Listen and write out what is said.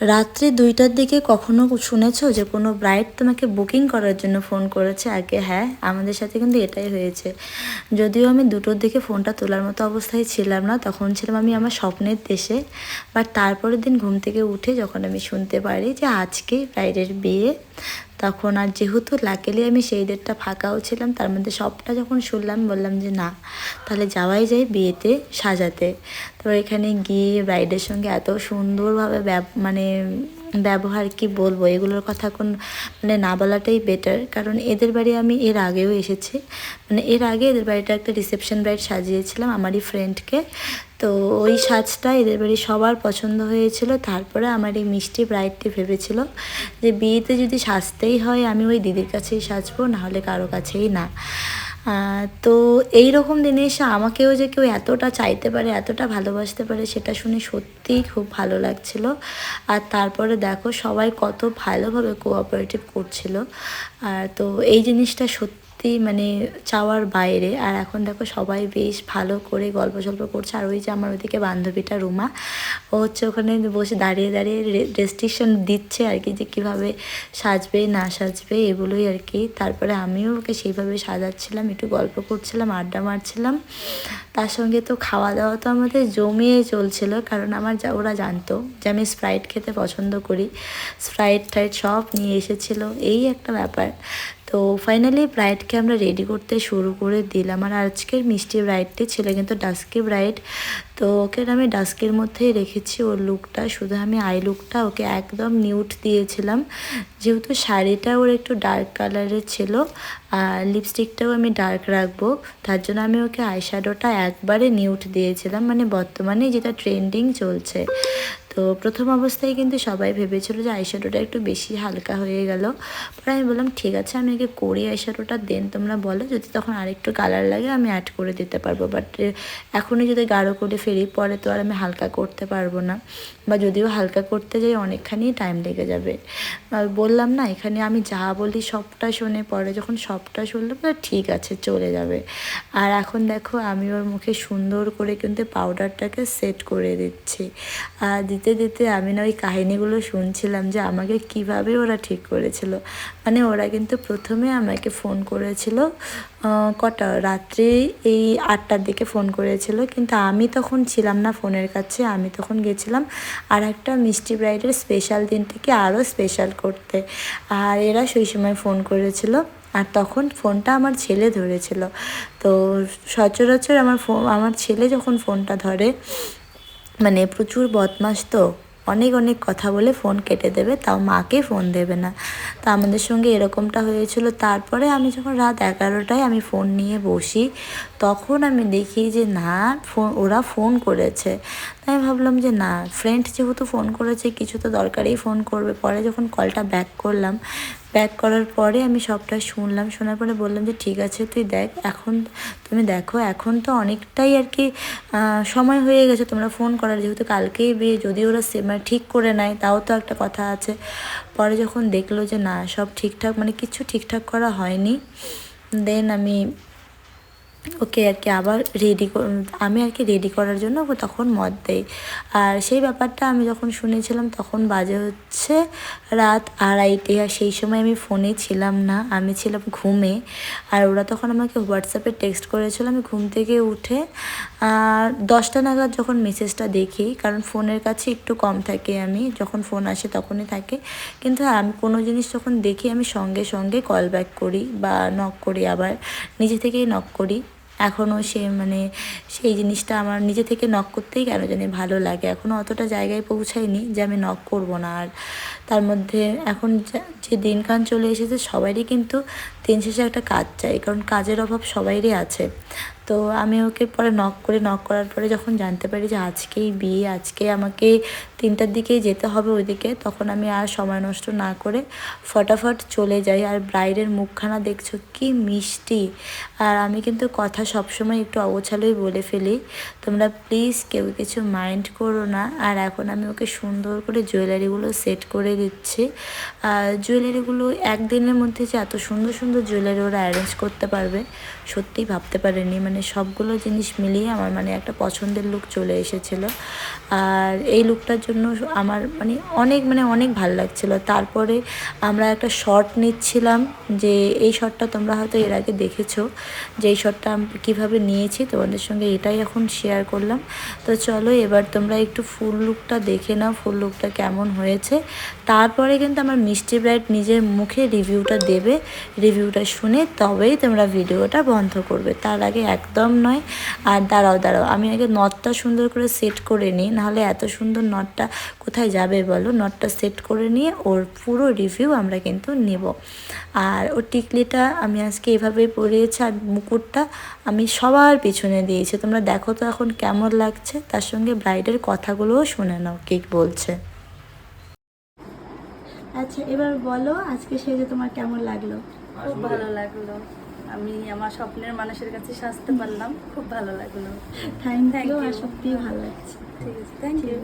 রাত্রি দুইটার দিকে কখনো শুনেছো যে কোনো ব্রাইড তোমাকে বুকিং করার জন্য ফোন করেছে? আগে হ্যাঁ আমাদের সাথে কিন্তু এটাই হয়েছে। যদিও আমি দুটোর দিকে ফোনটা তোলার মতো অবস্থায় ছিলাম না, তখন ছিলাম আমি আমার স্বপ্নের দেশে। বাট তারপরের দিন ঘুম থেকে উঠে যখন আমি শুনতে পারি যে আজকে ব্রাইডের বিয়ে তখন আর যেহেতু লাকিলি আমি সেই ডেটটা ফাঁকাও ছিলাম, তার মধ্যে সবটা যখন শুনলাম, বললাম যে না, তাহলে যাওয়াই যায় বিয়েতে সাজাতে। তো এখানে গিয়ে ব্রাইডের সঙ্গে এত সুন্দরভাবে মানে ব্যবহার কি বলব, এগুলোর কথা কোন মানে না বলাটাই বেটার কারণ এদের বাড়ি আমি এর আগেও এসেছি। মানে এর আগে এদের বাড়িটা একটা রিসেপশন ব্রাইড সাজিয়েছিলাম, আমারই ফ্রেন্ডকে তো ওই সাজটা এদের বাড়ি সবার পছন্দ হয়েছিল। তারপরে আমার এই মিষ্টি ব্রাইডটি ভেবেছিল যে বিয়েতে যদি সাজতেই হয়, আমি ওই দিদির কাছেই সাজবো, নাহলে কারও কাছেই না। তো এই রকম দিনে এসে আমাকেও যে কেউ এতটা চাইতে পারে, এতটা ভালোবাসতে পারে, সেটা শুনে সত্যিই খুব ভালো লাগছিল। আর তারপরে দেখো সবাই কত ভালোভাবে কোঅপারেটিভ করছিল। আর তো এই জিনিসটা সত্যি মানে চাওয়ার বাইরে। আর এখন দেখো সবাই বেশ ভালো করে গল্প সল্প করছে। আর ওই যে আমার ওদিকে বান্ধবীটা রুমা, ও হচ্ছে ওখানে বসে দাঁড়িয়ে দাঁড়িয়ে রেস্ট্রিকশন দিচ্ছে আর কি যে কীভাবে সাজবে, না সাজবে, এগুলোই আর কি। তারপরে আমিও ওকে সেইভাবে সাজাচ্ছিলাম, একটু গল্প করছিলাম, আড্ডা মারছিলাম। তার সঙ্গে তো খাওয়া দাওয়া তো আমাদের জমিয়ে চলছিল, কারণ আমার যা- ওরা জানতো যে আমি স্প্রাইট খেতে পছন্দ করি। স্প্রাইট টাইট সব নিয়ে এসেছিল, এই একটা ব্যাপার। তো ফাইনালি ব্রাইডকে আমরা রেডি করতে শুরু করে দিলাম। আর আজকের মিষ্টি ব্রাইডটি ছেলে কিন্তু ডাস্কি ব্রাইড তো ওকে আমি ডাস্কের মধ্যেই রেখেছি ওর লুকটা শুধু আমি আই লুকটা ওকে একদম নিউট দিয়েছিলাম। যেহেতু শাড়িটা ওর একটু ডার্ক কালারের ছিল, আর লিপস্টিকটাও আমি ডার্ক রাখব। তার জন্য আমি ওকে আইশ্যাডোটা একবারে নিউট দিয়েছিলাম। মানে বর্তমানে যেটা ট্রেন্ডিং চলছে। তো প্রথম অবস্থায় কিন্তু সবাই ভেবেছিল যে আইশ্যাডোটা একটু বেশি হালকা হয়ে গেল। পরে আমি বললাম, ঠিক আছে, আমি আগে করি আইশ্যাডোটা দেন, তোমরা বলো, যদি তখন আরেকটু কালার লাগে, আমি অ্যাড করে দিতে পারব। বাট এখনই যদি গাঢ় করে ফেরি, পরে তো আর আমি হালকা করতে পারব না। বা যদিও হালকা করতে যাই, অনেকখানি টাইম লেগে যাবে। বললাম, না, এখানে আমি যা বলি সবটা শুনে পরে যখন সবটা শুনলে ঠিক আছে, চলে যাবে। আর এখন দেখো, আমি ওর মুখে সুন্দর করে কিন্তু পাউডারটাকে সেট করে দিচ্ছি। আর দিতে দিতে আমি না ওই কাহিনিগুলো শুনছিলাম যে আমাকে কীভাবে ওরা ঠিক করেছিল। মানে ওরা কিন্তু প্রথমে আমাকে ফোন করেছিল কটা? রাত্রি এই আটটার দিকে ফোন করেছিল, কিন্তু আমি তখন ছিলাম না ফোনের কাছে, আমি তখন গেছিলাম আর একটা মিষ্টি ব্রাইডের স্পেশাল দিনটিকে আরও স্পেশাল করতে। আর এরা সেই সময় ফোন করেছিল আর তখন ফোনটা আমার ছেলে ধরেছিল। তো সচরাচর আমার ফোন আমার ছেলে যখন ফোনটা ধরে মানে প্রচুর বদমাস তো, অনেক অনেক কথা বলে ফোন কেটে দেবে, তাও মাকে ফোন দেবে না। তা আমাদের সঙ্গে এরকমটা হয়েছিল। তারপরে আমি যখন রাত এগারোটায় আমি ফোন নিয়ে বসি, তখন আমি দেখি যে না ফোন ওরা ফোন করেছে। তাই ভাবলাম যে না ফ্রেন্ড যেহেতু ফোন করেছে, কিছু তো দরকারেই ফোন করবে। পরে যখন কলটা ব্যাক করলাম ব্যাক করার পরে আমি সবটা শুনলাম, শোনার পরে বললাম যে, ঠিক আছে, তুই দেখ, এখন তুমি দেখো, এখন তো অনেকটাই আর কি সময় হয়ে গেছে তোমরা ফোন করার। যেহেতু কালকেই বিয়ে যদি ওরা মানে ঠিক করে নেয় তাও তো একটা কথা আছে। পরে যখন দেখল যে, না, সব ঠিকঠাক মানে কিছু ঠিকঠাক করা হয়নি দেন আমি ওকে আর কি আবার রেডি আমি আর কি রেডি করার জন্য ও তখন মত দেয়। আর সেই ব্যাপারটা আমি যখন শুনেছিলাম তখন বাজে হচ্ছে রাত আড়াইটে আর সেই সময় আমি ফোনে ছিলাম না, আমি ছিলাম ঘুমে। আর ওরা তখন আমাকে হোয়াটসঅ্যাপে টেক্সট করেছিল, আমি ঘুম থেকে উঠে, আর দশটা নাগাদ যখন মেসেজটা দেখি, কারণ ফোনের কাছে একটু কম থাকে আমি, যখন ফোন আসে তখনই থাকে। কিন্তু আমি কোনো জিনিস যখন দেখি, আমি সঙ্গে সঙ্গে কল ব্যাক করি বা নক করি, আবার নিজে থেকেই নক করি। এখনও সে মানে সেই জিনিসটা আমার নিজে থেকে নখ করতেই কেন জানি ভালো লাগে। এখনও অতটা জায়গায় পৌঁছায়নি যে আমি নখ করব না। আর তার মধ্যে এখন যা- দিনকান চলে এসেছে সবারই কিন্তু দিন শেষে একটা কাজ চাই, কারণ কাজের অভাব সবাইরই আছে। তো আমি ওকে পরে নক করে নক করার পরে যখন জানতে পারি যে আজকেই বিয়ে, আজকে আমাকে তিনটার দিকেই যেতে হবে ওইদিকে, তখন আমি আর সময় নষ্ট না করে ফটাফট চলে যাই। আর ব্রাইডের মুখখানা দেখছ কি মিষ্টি। আর আমি কিন্তু কথা সবসময় একটু অগোছালোই বলে ফেলি। তোমরা প্লিজ কেউ কিছু মাইন্ড করো না। আর এখন আমি ওকে সুন্দর করে জুয়েলারিগুলো সেট করে দিচ্ছি। আর জুয়েলারিগুলো একদিনের মধ্যে যে এত সুন্দর সুন্দর জুয়েলারি ওরা অ্যারেঞ্জ করতে পারবে, সত্যিই ভাবতে পারেনি। মানে মানে সবগুলো জিনিস মিলিয়ে আমার মানে একটা পছন্দের লুক চলে এসেছিল। আর এই লুকটার জন্য আমার মানে অনেক মানে অনেক ভালো লাগছিল। তারপরে আমরা একটা শর্ট নিচ্ছিলাম যে এই শর্টটা তোমরা হয়তো এর আগে দেখেছ, যে এই শর্টটা আমি কীভাবে নিয়েছি, তোমাদের সঙ্গে এটাই এখন শেয়ার করলাম। তো চলো এবার তোমরা একটু ফুল লুকটা দেখে নাও ফুল লুকটা কেমন হয়েছে। তারপরে কিন্তু আমার মিষ্টি ব্রাইট নিজের মুখে রিভিউটা দেবে রিভিউটা শুনে তবেই তোমরা ভিডিওটা বন্ধ করবে। তার আগে একদম নয়। আর দাঁড়াও দাঁড়াও, আমি আগে নটটা সুন্দর করে সেট করে নিই, নাহলে এত সুন্দর নটটা কোথায় যাবে বলো? নটটা সেট করে নিয়ে ওর পুরো রিভিউ আমরা কিন্তু নেব। আর ওর টিকলিটা আমি আজকে এভাবেই পরিয়েছি আর মুকুটটা আমি সবার পিছনে দিয়েছি। তোমরা দেখো তো এখন কেমন লাগছে। তার সঙ্গে ব্রাইডের কথাগুলোও শুনে নাও কেক বলছে। আচ্ছা এবার বলো আজকে সেজে তোমার কেমন লাগল? খুব ভালো লাগল। আমি আমার স্বপ্নের মানুষের কাছে সাজতে পারলাম। খুব ভালো লাগল। থ্যাংক ইউ আর সত্যিই ভালো লাগছে। ঠিক আছে থ্যাংক ইউ